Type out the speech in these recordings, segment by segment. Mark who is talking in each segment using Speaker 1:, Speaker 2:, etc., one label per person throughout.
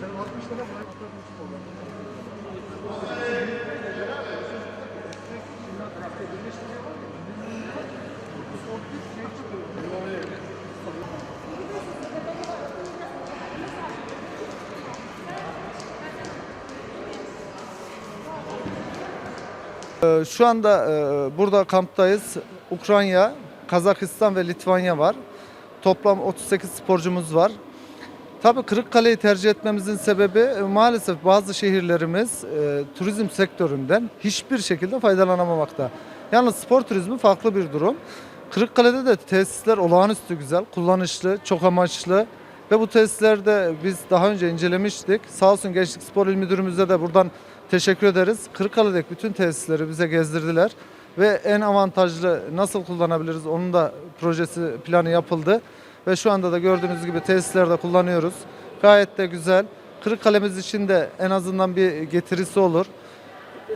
Speaker 1: Sen 60 tane
Speaker 2: Ee, Şu anda e, burada kamptayız. Ukrayna, Kazakistan ve Litvanya var. Toplam 38 sporcumuz var. Tabii Kırıkkale'yi tercih etmemizin sebebi e, maalesef bazı şehirlerimiz e, turizm sektöründen hiçbir şekilde faydalanamamakta. Yalnız spor turizmi farklı bir durum. Kırıkkale'de de tesisler olağanüstü güzel, kullanışlı, çok amaçlı ve bu tesislerde biz daha önce incelemiştik. Sağ olsun Gençlik Spor İl Müdürümüze de buradan teşekkür ederiz. Kırıkkale'deki bütün tesisleri bize gezdirdiler ve en avantajlı nasıl kullanabiliriz onun da projesi planı yapıldı. Ve şu anda da gördüğünüz gibi tesislerde kullanıyoruz. Gayet de güzel. Kırıkkale'miz için de en azından bir getirisi olur.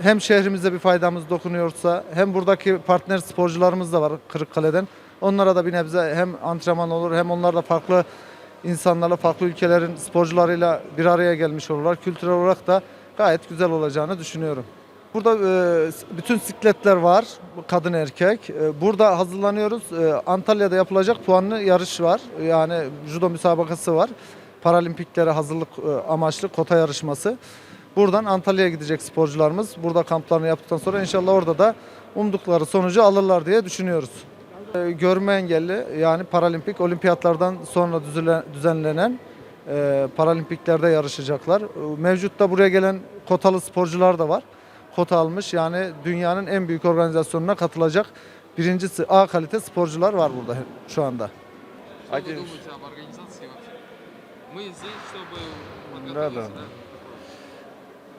Speaker 2: Hem şehrimize bir faydamız dokunuyorsa hem buradaki partner sporcularımız da var Kırıkkale'den. Onlara da bir nebze hem antrenman olur hem onlar da farklı insanlarla farklı ülkelerin sporcularıyla bir araya gelmiş olurlar. Kültürel olarak da gayet güzel olacağını düşünüyorum. Burada e, bütün sikletler var, kadın erkek. E, burada hazırlanıyoruz. E, Antalya'da yapılacak puanlı yarış var. Yani judo müsabakası var. Paralimpiklere hazırlık amaçlı kota yarışması. Buradan Antalya'ya gidecek sporcularımız. Burada kamplarını yaptıktan sonra inşallah orada da umdukları sonucu alırlar diye düşünüyoruz. E, Görme engelli yani paralimpik olimpiyatlardan sonra düzüle- düzenlenen e, paralimpiklerde yarışacaklar. E, Mevcutta buraya gelen kotalı sporcular da var. Kota almış yani dünyanın en büyük organizasyonuna katılacak birincisi A kalite sporcular var burada şu anda.
Speaker 3: Что
Speaker 4: Один.
Speaker 3: вы думаете об организации вообще? Мы здесь, чтобы
Speaker 4: Да, да.
Speaker 3: подготовиться, да?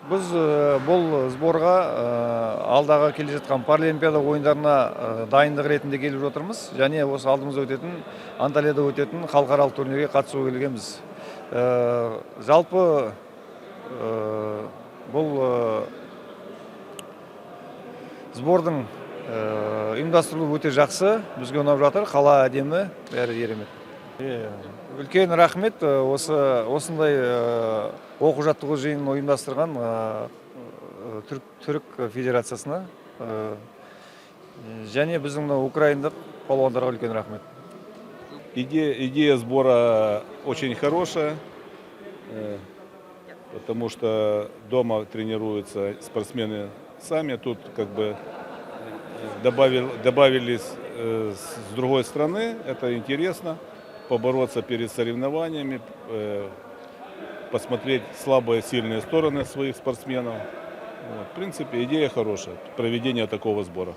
Speaker 4: Біз бұл сборға алдағы келе жатқан паралимпиада ойындарына дайындық ретінде келіп отырмыз. Және осы алдымызда өтетін анталияда өтетін халықаралық турнирге қатысуға келгенбіз. Жалпы бұл сбордың ұйымдастырылуы өте жақсы. Бізге ұнап жатыр. Қала әдемі бәрі керемет үлкен рахмет осы осындай оқу жаттығу жиынын ұйымдастырған э, э, түрік, түрік федерациясына э, және біздің мына украиндық палуандарға үлкен рахмет
Speaker 5: Идея, идея сбора очень хорошая, э, потому что дома тренируются спортсмены сами, тут как бы добавил, добавились э, с с другой стороны, это интересно, побороться перед соревнованиями, э, посмотреть слабые, сильные стороны своих спортсменов. Вот, В принципе, идея хорошая, проведение такого сбора.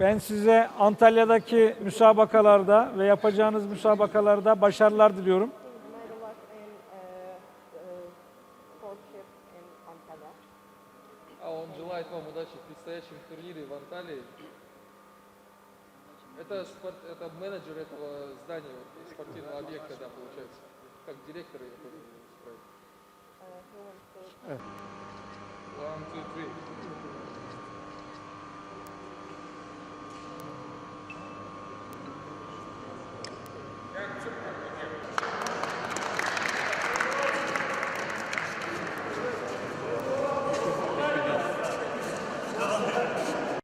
Speaker 6: Ben size Antalya'daki müsabakalarda ve yapacağınız müsabakalarda başarılar diliyorum.
Speaker 7: Medal was in uh, uh, sportship in Antalya.
Speaker 3: А он желает вам удачи в предстоящем турнире в Анталии. Это, спорт- это менеджер этого здания, вот, спортивного объекта, да, получается. Как директор, я тоже справить.
Speaker 7: Uh, he wants to
Speaker 3: One, two, three.